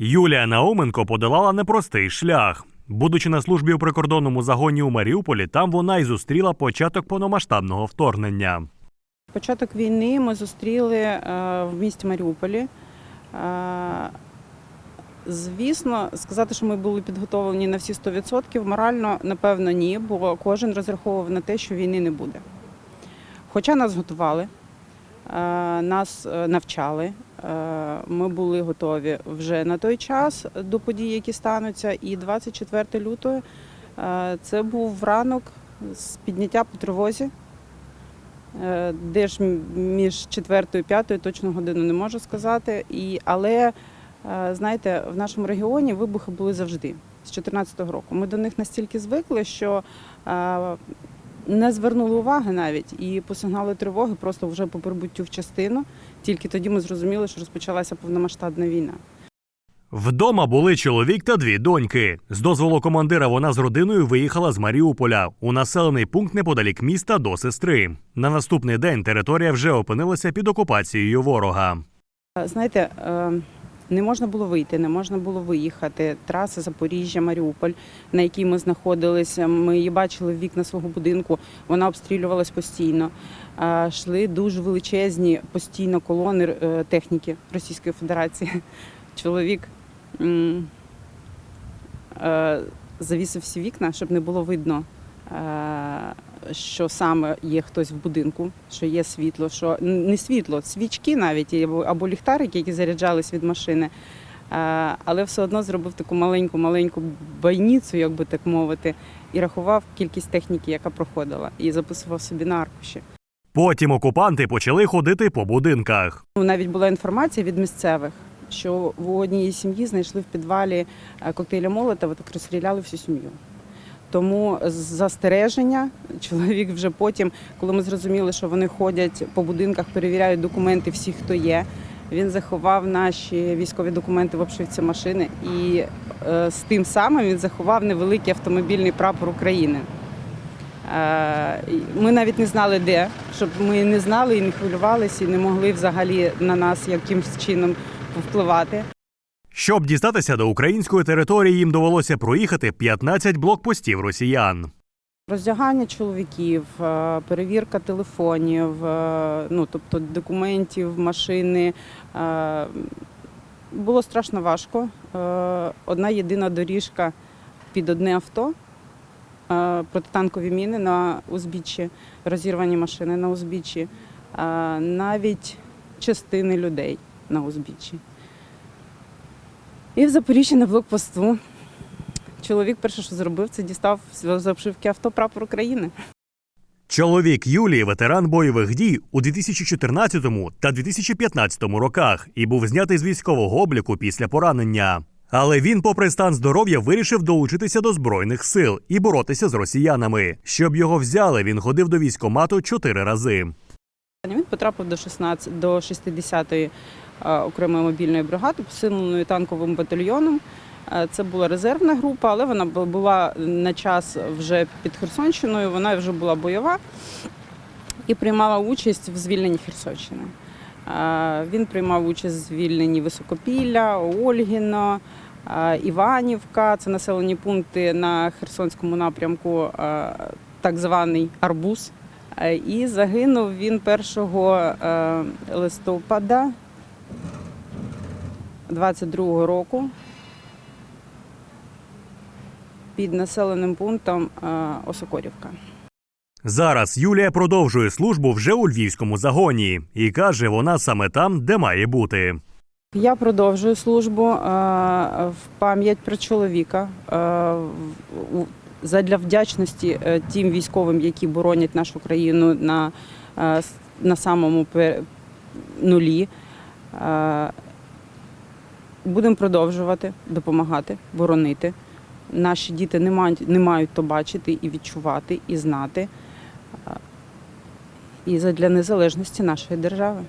Юлія Науменко подолала непростий шлях. Будучи на службі у прикордонному загоні у Маріуполі, там вона й зустріла початок повномасштабного вторгнення. Початок війни ми зустріли е, в місті Маріуполі. Е, Звісно, сказати, що ми були підготовлені на всі 100%, морально, напевно, ні, бо кожен розраховував на те, що війни не буде. Хоча нас готували, е, нас навчали, ми були готові вже на той час до подій, які стануться. І 24 лютого е, це був ранок з підняття по тривозі. Е, Де ж між четвертою і п'ятою точну годину не можу сказати. І, але е, знаєте, в нашому регіоні вибухи були завжди з 2014 року. Ми до них настільки звикли, що е, не звернули уваги навіть і по сигналу тривоги просто вже по прибуттю в частину. Тільки тоді ми зрозуміли, що розпочалася повномасштабна війна. Вдома були чоловік та дві доньки. З дозволу командира вона з родиною виїхала з Маріуполя у населений пункт неподалік міста до сестри. На наступний день територія вже опинилася під окупацією ворога. Знаєте, е, не можна було вийти, не можна було виїхати. Траса Запоріжжя, Маріуполь, на якій ми знаходилися. Ми її бачили в вікна свого будинку. Вона обстрілювалась постійно. Е, Йшли дуже величезні постійно колони е, техніки Російської Федерації. Чоловік е, завісив всі вікна, щоб не було видно. Що саме є хтось в будинку, що є світло, що не світло, свічки навіть або, або ліхтарики, які заряджались від машини. Е, Але все одно зробив таку маленьку маленьку бойницю, як би так мовити, і рахував кількість техніки, яка проходила, і записував собі на аркуші. Потім окупанти почали ходити по будинках. Ну, навіть була інформація від місцевих, що в одній сім'ї знайшли в підвалі е, коктейля Молотова, так розстріляли всю сім'ю. Тому застереження чоловік вже потім, коли ми зрозуміли, що вони ходять по будинках, перевіряють документи всіх, хто є. Він заховав наші військові документи в обшивці машини, і е, з тим самим він заховав невеликий автомобільний прапор України. Е, Ми навіть не знали де, щоб ми не знали і не хвилювалися, і не могли взагалі на нас якимось чином впливати. Щоб дістатися до української території, їм довелося проїхати 15 блокпостів росіян. Роздягання чоловіків, е, перевірка телефонів, е, ну тобто документів, машини. Е, Було страшно важко. Одна єдина доріжка під одне авто, протитанкові міни на узбіччі, розірвані машини на узбіччі, навіть частини людей на узбіччі. І в Запоріжжі на блокпосту Чоловік перше, що зробив, це дістав з обшивки авто прапор України. Чоловік Юлії ветеран бойових дій у 2014 та 2015 роках і був знятий з військового обліку після поранення. Але він, попри стан здоров'я, вирішив долучитися до збройних сил і боротися з росіянами. Щоб його взяли, він ходив до військомату чотири рази. Він потрапив до 16, до 60-ї е, окремої мобільної бригади, посиленої танковим батальйоном. Е, Це була резервна група, але вона була на час вже під Херсонщиною, вона вже була бойова і приймала участь в звільненні Херсонщини. Е, Він приймав участь в звільненні Високопілля, Ольгіно, е, Іванівка. Це населені пункти на Херсонському напрямку, е, так званий Арбуз. Е, І загинув він 1 е, листопада 22 року під населеним пунктом е, Осокорівка. Зараз Юлія продовжує службу вже у львівському загоні і каже, вона саме там, де має бути. Я продовжую службу е, в пам'ять про чоловіка е, задля вдячності тим військовим, які боронять нашу країну на, на самому нулі. Е, Будемо продовжувати допомагати, боронити. Наші діти не мають, не мають то бачити і відчувати, і знати. Е, І задля незалежності нашої держави.